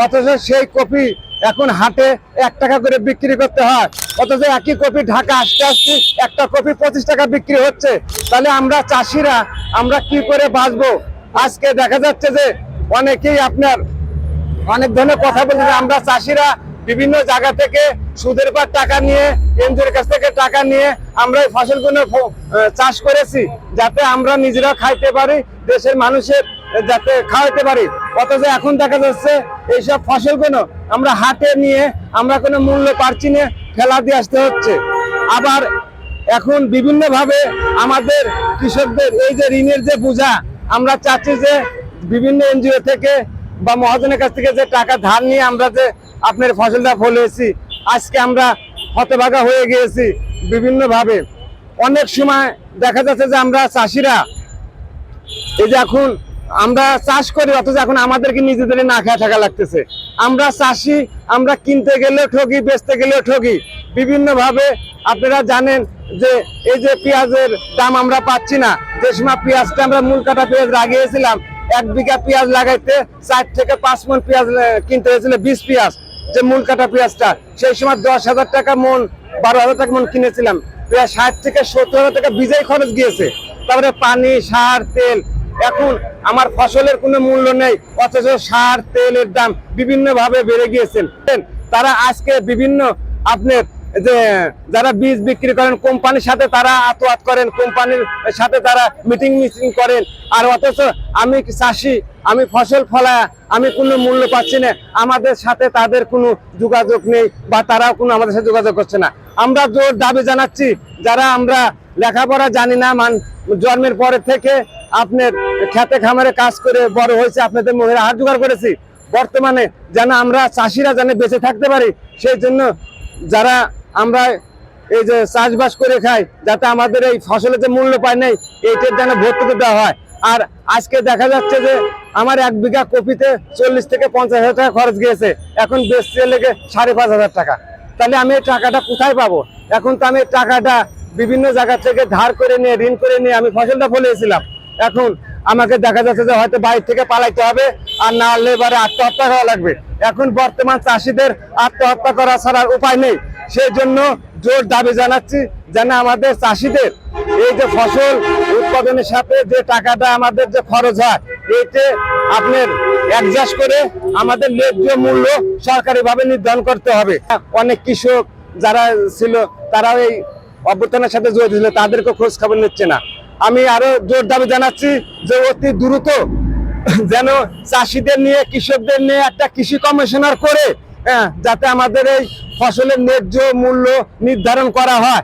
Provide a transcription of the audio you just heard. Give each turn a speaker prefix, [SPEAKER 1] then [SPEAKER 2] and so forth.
[SPEAKER 1] অথচ সেই কপি এখন হাটে এক টাকা করে বিক্রি করতে হয়। অথচ একই কপি ঢাকা আসতে আসতে একটা কপি পঁচিশ টাকা বিক্রি হচ্ছে। তাহলে আমরা চাষিরা, আমরা কি করে বাঁচবো? আজকে দেখা যাচ্ছে যে অনেকেই আপনার অনেক ধরনের কথা বলছে আমরা চাষিরা বিভিন্ন জায়গা থেকে সুদের পর টাকা নিয়ে, এনজিওর কাছ থেকে টাকা নিয়ে আমরা এই ফসলগুলো চাষ করেছি। যাতে আমরা নিজেরা খাইতে পারি, দেশের মানুষের যাতে খাওয়াতে পারি। অথচ এখন দেখা যাচ্ছে এইসব ফসলগুলো আমরা হাটে নিয়ে আমরা কোনো মূল্য পাচ্ছি না, ফেলা দিয়ে আসতে হচ্ছে। আবার এখন বিভিন্ন ভাবে আমাদের কৃষকদের এই যে ঋণের যে বোঝা, আমরা চাচ্ছি যে বিভিন্ন এনজিও থেকে বা মহাজনের কাছ থেকে যে টাকা ধার নিয়ে আমরা যে আপনার ফসলটা ফলেছি আজকে আমরা হতভাগা হয়ে গিয়েছি বিভিন্ন ভাবে অনেক সময় দেখা যাচ্ছে যে আমরা চাষিরা, এই যে এখন আমরা চাষ করি, অথচ এখন আমাদেরকে নিজেদের না খেয়ে থাকা লাগতেছে। আমরা চাষি, আমরা কিনতে গেলেও ঠকি বেচতে গেলেও ঠকি বিভিন্ন ভাবে আপনারা জানেন যে এই যে পেঁয়াজের দাম আমরা পাচ্ছি না। যে সময় পেঁয়াজটা আমরা মূল কাটা পেঁয়াজ লাগিয়েছিলাম, এক বিঘা পেঁয়াজ লাগাইতে চার থেকে পাঁচ মন পেঁয়াজ কিনতে হয়েছিল বিশ পেঁয়াজ, যে মূল কাটা পেঁয়াজটা। সেই সময় দশ হাজার টাকা মন, বারো হাজার টাকা মন কিনেছিলাম। প্রায় ষাট থেকে সত্তর হাজার টাকা বীজেই খরচ গিয়েছে। তারপরে পানি, সার, তেল এখন আমার ফসলের কোনো মূল্য নেই, অথচ সার, তেলের দাম বিভিন্ন ভাবে বেড়ে গিয়েছেন তারা আজকে বিভিন্ন আপনার যে, যারা বীজ বিক্রি করেন, কোম্পানির সাথে তারা আতোয়াত করেন, কোম্পানির সাথে তারা মিটিং মিটিং করেন। আর অথচ আমি চাষি, আমি ফসল ফলা, আমি কোনো মূল্য পাচ্ছি না। আমাদের সাথে তাদের কোনো যোগাযোগ নেই বা তারাও কোনো আমাদের সাথে যোগাযোগ করছে না। আমরা জোর দাবি জানাচ্ছি, যারা আমরা লেখাপড়া জানি না, মান, জন্মের পরে থেকে আপনার খেতে খামারে কাজ করে বড় হয়েছে, আপনাদের মহিলা হাত জোগাড় করেছি। বর্তমানে যেন আমরা চাষিরা যেন বেঁচে থাকতে পারি, সেই জন্য যারা আমরা এই যে চাষবাস করে খাই, যাতে আমাদের এই ফসলের যে মূল্য পায় নেই, এইটার যেন ভর্তুকি দেওয়া হয়। আর আজকে দেখা যাচ্ছে যে আমার এক বিঘা কপিতে চল্লিশ থেকে পঞ্চাশ হাজার টাকা খরচ গিয়েছে, এখন বেচতে লেগে সাড়ে পাঁচ হাজার টাকা। তাহলে আমি এই টাকাটা কোথায় পাবো? এখন তো আমি টাকাটা বিভিন্ন জায়গা থেকে ধার করে নিয়ে, ঋণ করে নিয়ে আমি ফসলটা ফলিয়েছিলাম। এখন আমাকে দেখা যাচ্ছে যে হয়তো বাইরে থেকে পালাইতে হবে, আর না হলে এবারে আত্মহত্যা করা লাগবে। এখন বর্তমান চাষিদের আত্মহত্যা করা ছাড়ার উপায় নেই। সেই জন্য জোর দাবি জানাচ্ছি যেন আমাদের চাষিদের এই যে ফসল উৎপাদনের সাথে যে টাকাটা আমাদের যে খরচ হয় এতে আপনার অ্যাডজাস্ট করে আমাদের ন্যায্য মূল্য সরকারিভাবে নির্ধারণ করতে হবে। অনেক কৃষক যারা ছিল তারা এই অভ্যর্থনার সাথে জড়িত ছিল তাদেরকে খোঁজ খবর নিচ্ছে না। আমি আরও জোর দাবি জানাচ্ছি যে অতি দ্রুত যেন চাষিদের নিয়ে কৃষকদের নিয়ে একটা কৃষি কমিশনার করে হ্যাঁ, যাতে আমাদের এই ফসলের ন্যায্য মূল্য নির্ধারণ করা হয়।